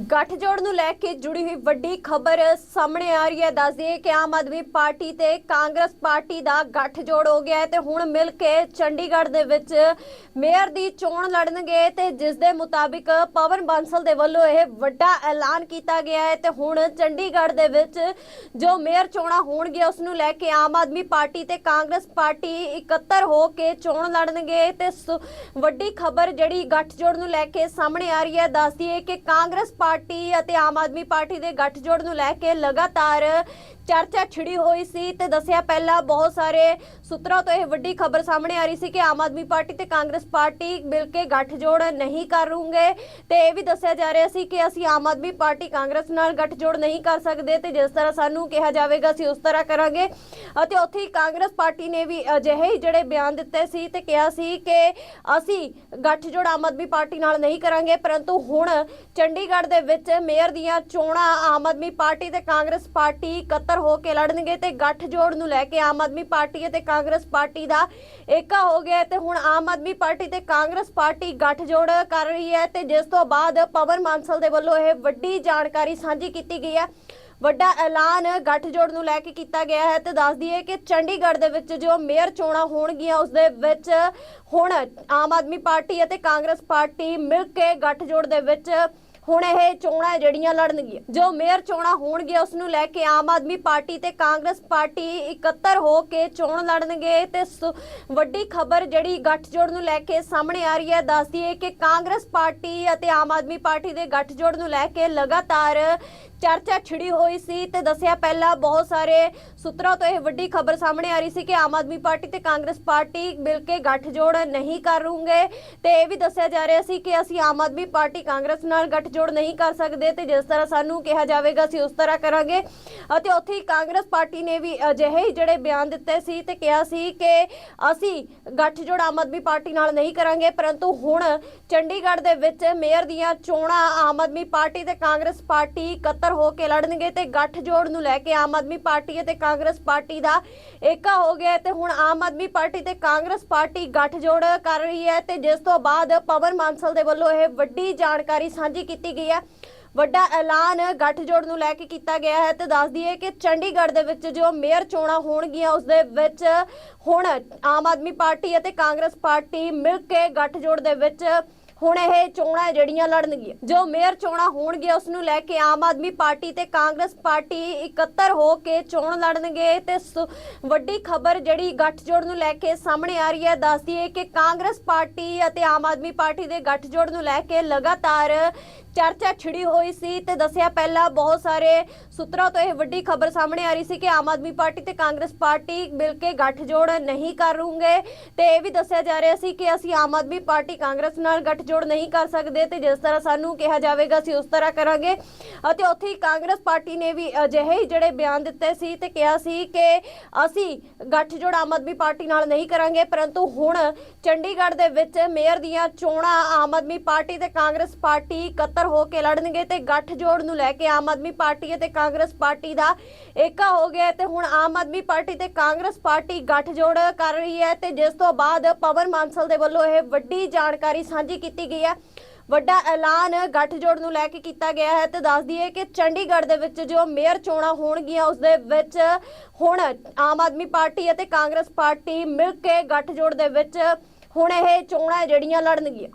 ਗੱਠਜੋੜ ਨੂੰ ਲੈ ਕੇ ਜੁੜੀ ਹੋਈ ਵੱਡੀ ਖਬਰ ਸਾਹਮਣੇ ਆ ਰਹੀ ਹੈ। ਦੱਸ ਦਈਏ ਕਿ ਆਮ ਆਦਮੀ ਪਾਰਟੀ ਤੇ ਕਾਂਗਰਸ ਪਾਰਟੀ ਦਾ ਗੱਠਜੋੜ ਹੋ ਗਿਆ ਹੈ ਤੇ ਹੁਣ ਮਿਲ ਕੇ ਚੰਡੀਗੜ੍ਹ ਦੇ ਵਿੱਚ ਮੇਅਰ ਦੀ ਚੋਣ ਲੜਨਗੇ ਤੇ ਜਿਸ ਦੇ ਮੁਤਾਬਿਕ ਪਵਨ ਬਾਂਸਲ ਦੇ ਵੱਲੋਂ ਇਹ ਵੱਡਾ ਐਲਾਨ ਕੀਤਾ ਗਿਆ ਹੈ ਤੇ ਹੁਣ ਚੰਡੀਗੜ੍ਹ ਦੇ ਵਿੱਚ ਜੋ ਮੇਅਰ ਚੋਣਾਂ ਹੋਣਗੀਆਂ, ਉਸ ਨੂੰ ਲੈ ਕੇ ਆਮ ਆਦਮੀ ਪਾਰਟੀ ਤੇ ਕਾਂਗਰਸ ਪਾਰਟੀ ਇਕੱਤਰ ਹੋ ਕੇ ਚੋਣ ਲੜਨਗੇ ਤੇ ਸ- ਵੱਡੀ ਖਬਰ ਜਿਹੜੀ ਗੱਠਜੋੜ ਨੂੰ ਲੈ ਕੇ ਸਾਹਮਣੇ ਆ ਰਹੀ ਹੈ। ਦੱਸ ਦਈਏ ਕਿ ਕਾਂਗਰਸ ਪਾਰਟੀ ਅਤੇ ਆਮ ਆਦਮੀ ਪਾਰਟੀ ਦੇ ਗੱਠਜੋੜ ਨੂੰ ਲੈ ਕੇ ਲਗਾਤਾਰ ਚਰਚਾ ਛਿੜੀ ਹੋਈ ਸੀ ਤੇ ਦੱਸਿਆ ਪਹਿਲਾਂ ਬਹੁਤ ਸਾਰੇ ਸੂਤਰਾਂ ਤੋਂ ਇਹ ਵੱਡੀ ਖਬਰ ਸਾਹਮਣੇ ਆ ਰਹੀ ਸੀ ਕਿ ਆਮ ਆਦਮੀ ਪਾਰਟੀ ਤੇ ਕਾਂਗਰਸ ਪਾਰਟੀ ਮਿਲ ਕੇ ਗੱਠਜੋੜ ਨਹੀਂ ਕਰੂਗੇ। ਤੇ ਇਹ ਵੀ ਦੱਸਿਆ ਜਾ ਰਿਹਾ ਸੀ ਕਿ ਅਸੀਂ ਆਮ ਆਦਮੀ ਪਾਰਟੀ ਕਾਂਗਰਸ ਨਾਲ ਗੱਠਜੋੜ ਨਹੀਂ ਕਰ ਸਕਦੇ ਤੇ ਜਿਸ ਤਰ੍ਹਾਂ ਸਾਨੂੰ ਕਿਹਾ ਜਾਵੇਗਾ, ਅਸੀਂ ਉਸ ਤਰ੍ਹਾਂ ਕਰਾਂਗੇ। ਅਤੇ ਉੱਥੇ ਹੀ ਕਾਂਗਰਸ ਪਾਰਟੀ ਨੇ ਵੀ ਅਜਿਹੇ ਹੀ ਜਿਹੜੇ ਬਿਆਨ ਦਿੱਤੇ ਸੀ ਤੇ ਕਿਹਾ ਸੀ ਕਿ ਅਸੀਂ ਗੱਠਜੋੜ ਆਮ ਆਦਮੀ ਪਾਰਟੀ ਨਾਲ ਨਹੀਂ ਕਰਾਂਗੇ, ਪਰੰਤੂ ਹੁਣ ਚੰਡੀਗੜ੍ਹ ਦੇ ਵਿੱਚ ਮੇਅਰ ਦੀਆਂ ਚੋਣਾਂ ਆਮ ਆਦਮੀ ਪਾਰਟੀ ਤੇ ਕਾਂਗਰਸ ਪਾਰਟੀ ਇਕੱਤਰ ਹੋ ਕੇ ਲੜਨਗੇ ਤੇ ਗੱਠਜੋੜ ਨੂੰ ਲੈ ਕੇ ਆਮ ਆਦਮੀ ਪਾਰਟੀ ਅਤੇ ਕਾਂਗਰਸ ਪਾਰਟੀ ਦਾ ਏਕਾ ਹੋ ਗਿਆ ਤੇ ਹੁਣ ਆਮ ਆਦਮੀ ਪਾਰਟੀ ਤੇ ਕਾਂਗਰਸ ਪਾਰਟੀ ਗੱਠਜੋੜ ਕਰ ਰਹੀ ਹੈ ਤੇ ਜਿਸ ਤੋਂ ਬਾਅਦ ਪਵਨ ਮਾਨਸਲ ਦੇ ਵੱਲੋਂ ਇਹ ਵੱਡੀ ਜਾਣਕਾਰੀ ਸਾਂਝੀ ਕੀਤੀ ਗਈ ਹੈ। ਵੱਡਾ ਐਲਾਨ ਗੱਠਜੋੜ ਨੂੰ ਲੈ ਕੇ ਕੀਤਾ ਗਿਆ ਹੈ ਤੇ ਦੱਸ ਦਈਏ ਕਿ ਚੰਡੀਗੜ੍ਹ ਦੇ ਵਿੱਚ ਜੋ ਮੇਅਰ ਚੋਣਾਂ ਹੋਣਗੀਆਂ, ਉਸ ਦੇ ਵਿੱਚ ਹੁਣ ਆਮ ਆਦਮੀ ਪਾਰਟੀ ਅਤੇ ਕਾਂਗਰਸ ਪਾਰਟੀ ਮਿਲ ਕੇ ਗੱਠਜੋੜ ਦੇ ਵਿੱਚ ਹੁਣ ਇਹ ਚੋਣਾਂ ਜਿਹੜੀਆਂ ਲੜਨਗੀਆਂ, ਜੋ ਮੇਅਰ ਚੋਣਾਂ ਹੋਣਗੀਆਂ ਉਸ ਨੂੰ ਲੈ ਕੇ ਆਮ ਆਦਮੀ ਪਾਰਟੀ ਤੇ ਕਾਂਗਰਸ ਪਾਰਟੀ ਇਕੱਤਰ ਹੋ ਕੇ ਚੋਣ ਲੜਨਗੇ ਤੇ ਵੱਡੀ ਖਬਰ ਜਿਹੜੀ ਗੱਠਜੋੜ ਨੂੰ ਲੈ ਕੇ ਸਾਹਮਣੇ ਆ ਰਹੀ ਹੈ, ਦੱਸਦੀ ਦਈਏ ਕਿ ਕਾਂਗਰਸ ਪਾਰਟੀ ਅਤੇ ਆਮ ਆਦਮੀ ਪਾਰਟੀ ਦੇ ਗੱਠਜੋੜ ਨੂੰ ਲੈ ਕੇ ਲਗਾਤਾਰ ਚਰਚਾ ਛਿੜੀ ਹੋਈ ਸੀ ਤੇ ਦੱਸਿਆ ਪਹਿਲਾਂ ਬਹੁਤ ਸਾਰੇ ਸੂਤਰਾਂ ਤੋਂ ਇਹ ਵੱਡੀ ਖਬਰ ਸਾਹਮਣੇ ਆ ਰਹੀ ਸੀ ਕਿ ਆਮ ਆਦਮੀ ਪਾਰਟੀ ਤੇ ਕਾਂਗਰਸ ਪਾਰਟੀ ਮਿਲ ਕੇ ਗੱਠਜੋੜ ਨਹੀਂ ਕਰੂਗੇ। ਤੇ ਇਹ ਵੀ ਦੱਸਿਆ ਜਾ ਰਿਹਾ ਸੀ ਕਿ ਅਸੀਂ ਆਮ ਆਦਮੀ ਪਾਰਟੀ ਕਾਂਗਰਸ ਨਾਲ ਗੱਠਜੋੜ ਨਹੀਂ ਕਰ ਸਕਦੇ ਤੇ ਜਿਸ ਤਰ੍ਹਾਂ ਸਾਨੂੰ ਕਿਹਾ ਜਾਵੇਗਾ, ਅਸੀਂ ਉਸ ਤਰ੍ਹਾਂ ਕਰਾਂਗੇ। ਅਤੇ ਉੱਥੇ ਹੀ ਕਾਂਗਰਸ ਪਾਰਟੀ ਨੇ ਵੀ ਅਜਿਹੇ ਹੀ ਜਿਹੜੇ ਬਿਆਨ ਦਿੱਤੇ ਸੀ ਤੇ ਕਿਹਾ ਸੀ ਕਿ ਅਸੀਂ ਗੱਠਜੋੜ ਆਮ ਆਦਮੀ ਪਾਰਟੀ ਨਾਲ ਨਹੀਂ ਕਰਾਂਗੇ, ਪਰੰਤੂ ਹੁਣ ਚੰਡੀਗੜ੍ਹ ਦੇ ਵਿੱਚ ਮੇਅਰ ਦੀਆਂ ਚੋਣਾਂ ਆਮ ਆਦਮੀ ਪਾਰਟੀ ਤੇ ਕਾਂਗਰਸ ਪਾਰਟੀ ਇਕੱਤਰ ਹੋ ਕੇ ਲੜਨਗੇ ਤੇ ਗੱਠਜੋੜ ਨੂੰ ਲੈ ਕੇ ਆਮ ਆਦਮੀ ਪਾਰਟੀ ਅਤੇ ਕਾਂਗਰਸ ਪਾਰਟੀ ਦਾ ਏਕਾ ਹੋ ਗਿਆ ਤੇ ਹੁਣ ਆਮ ਆਦਮੀ ਪਾਰਟੀ ਤੇ ਕਾਂਗਰਸ ਪਾਰਟੀ ਗੱਠਜੋੜ ਕਰ ਰਹੀ ਹੈ ਤੇ ਜਿਸ ਤੋਂ ਬਾਅਦ ਪਵਨ ਮਾਨਸਲ ਦੇ ਵੱਲੋਂ ਇਹ ਵੱਡੀ ਜਾਣਕਾਰੀ ਸਾਂਝੀ ਕੀਤੀ ਗਈ ਹੈ। ਵੱਡਾ ਐਲਾਨ ਗੱਠਜੋੜ ਨੂੰ ਲੈ ਕੇ ਕੀਤਾ ਗਿਆ ਹੈ ਤੇ ਦੱਸ ਦਈਏ ਕਿ ਚੰਡੀਗੜ੍ਹ ਦੇ ਵਿੱਚ ਜੋ ਮੇਅਰ ਚੋਣਾਂ ਹੋਣਗੀਆਂ, ਉਸ ਦੇ ਵਿੱਚ ਹੁਣ ਆਮ ਆਦਮੀ ਪਾਰਟੀ ਅਤੇ ਕਾਂਗਰਸ ਪਾਰਟੀ ਮਿਲ ਕੇ ਗੱਠਜੋੜ ਦੇ ਵਿੱਚ ਹੁਣ ਇਹ ਚੋਣਾਂ ਜਿਹੜੀਆਂ ਲੜਨਗੀਆਂ, ਜੋ ਮੇਅਰ ਚੋਣਾਂ ਹੋਣਗੀਆਂ, ਉਸ ਨੂੰ ਲੈ ਕੇ ਆਮ ਆਦਮੀ ਪਾਰਟੀ ਤੇ ਕਾਂਗਰਸ ਪਾਰਟੀ ਇਕੱਤਰ ਹੋ ਕੇ ਚੋਣ ਲੜਨਗੇ ਤੇ ਸ- ਵੱਡੀ ਖਬਰ ਜਿਹੜੀ ਗੱਠਜੋੜ ਨੂੰ ਲੈ ਕੇ ਸਾਹਮਣੇ ਆ ਰਹੀ ਹੈ ਦੱਸ ਦਈਏ ਕਿ ਕਾਂਗਰਸ ਪਾਰਟੀ ਅਤੇ ਆਮ ਆਦਮੀ ਪਾਰਟੀ ਦੇ ਗੱਠਜੋੜ ਨੂੰ ਲੈ ਕੇ ਲਗਾਤਾਰ ਚਰਚਾ ਛਿੜੀ ਹੋਈ ਸੀ ਤੇ ਦੱਸਿਆ ਪਹਿਲਾਂ ਬਹੁਤ ਸਾਰੇ ਸੂਤਰਾਂ ਤੋਂ ਇਹ ਵੱਡੀ ਖਬਰ ਸਾਹਮਣੇ ਆ ਰਹੀ ਸੀ ਕਿ ਆਮ ਆਦਮੀ ਪਾਰਟੀ ਤੇ ਕਾਂਗਰਸ ਪਾਰਟੀ ਮਿਲ ਕੇ ਗੱਠਜੋੜ ਨਹੀਂ ਕਰੂਗੇ ਤੇ ਇਹ ਵੀ ਦੱਸਿਆ ਜਾ ਰਿਹਾ ਸੀ ਕਿ ਅਸੀਂ ਆਮ ਆਦਮੀ ਪਾਰਟੀ ਕਾਂਗਰਸ ਨਾਲ ਗੱਠਜੋੜ ਨਹੀਂ ਕਰ ਸਕਦੇ ਤੇ ਜਿਸ ਤਰ੍ਹਾਂ ਸਾਨੂੰ ਕਿਹਾ ਜਾਵੇਗਾ, ਅਸੀਂ ਉਸ ਤਰ੍ਹਾਂ ਕਰਾਂਗੇ। ਅਤੇ ਉੱਥੇ ਹੀ ਕਾਂਗਰਸ ਪਾਰਟੀ ਨੇ ਵੀ ਅਜਿਹੇ ਹੀ ਜਿਹੜੇ ਬਿਆਨ ਦਿੱਤੇ ਸੀ ਤੇ ਕਿਹਾ ਸੀ ਕਿ ਅਸੀਂ ਗੱਠਜੋੜ ਆਮ ਆਦਮੀ ਪਾਰਟੀ ਨਾਲ ਨਹੀਂ ਕਰਾਂਗੇ, ਪਰੰਤੂ ਹੁਣ ਚੰਡੀਗੜ੍ਹ ਦੇ ਵਿੱਚ ਮੇਅਰ ਦੀਆਂ ਚੋਣਾਂ ਆਮ ਆਦਮੀ ਪਾਰਟੀ ਤੇ ਕਾਂਗਰਸ ਪਾਰਟੀ ਇਕੱਤਰ ਹੋ ਕੇ ਲੜਨਗੇ ਤੇ ਗੱਠਜੋੜ ਨੂੰ ਲੈ ਕੇ ਆਮ ਆਦਮੀ ਪਾਰਟੀ ਅਤੇ ਕਾਂਗਰਸ ਪਾਰਟੀ ਦਾ ਏਕਾ ਹੋ ਗਿਆ ਤੇ ਹੁਣ ਆਮ ਆਦਮੀ ਪਾਰਟੀ ਤੇ ਕਾਂਗਰਸ ਪਾਰਟੀ ਗੱਠਜੋੜ ਕਰ ਰਹੀ ਹੈ ਤੇ ਜਿਸ ਤੋਂ ਬਾਅਦ ਪਵਨ ਮਾਨਸਲ ਦੇ ਵੱਲੋਂ ਇਹ ਵੱਡੀ ਜਾਣਕਾਰੀ ਸਾਂਝੀ ਕੀਤੀ ਗਈ ਹੈ। ਵੱਡਾ ਐਲਾਨ ਗੱਠਜੋੜ ਨੂੰ ਲੈ ਕੇ ਕੀਤਾ ਗਿਆ ਹੈ ਤੇ ਦੱਸ ਦਈਏ ਕਿ ਚੰਡੀਗੜ੍ਹ ਦੇ ਵਿੱਚ ਜੋ ਮੇਅਰ ਚੋਣਾਂ ਹੋਣਗੀਆਂ, ਉਸ ਦੇ ਵਿੱਚ ਹੁਣ ਆਮ ਆਦਮੀ ਪਾਰਟੀ ਅਤੇ ਕਾਂਗਰਸ ਪਾਰਟੀ ਮਿਲ ਕੇ ਗੱਠਜੋੜ ਦੇ ਵਿੱਚ ਹੁਣ ਇਹ ਚੋਣਾਂ ਜਿਹੜੀਆਂ ਲੜਨਗੀਆਂ।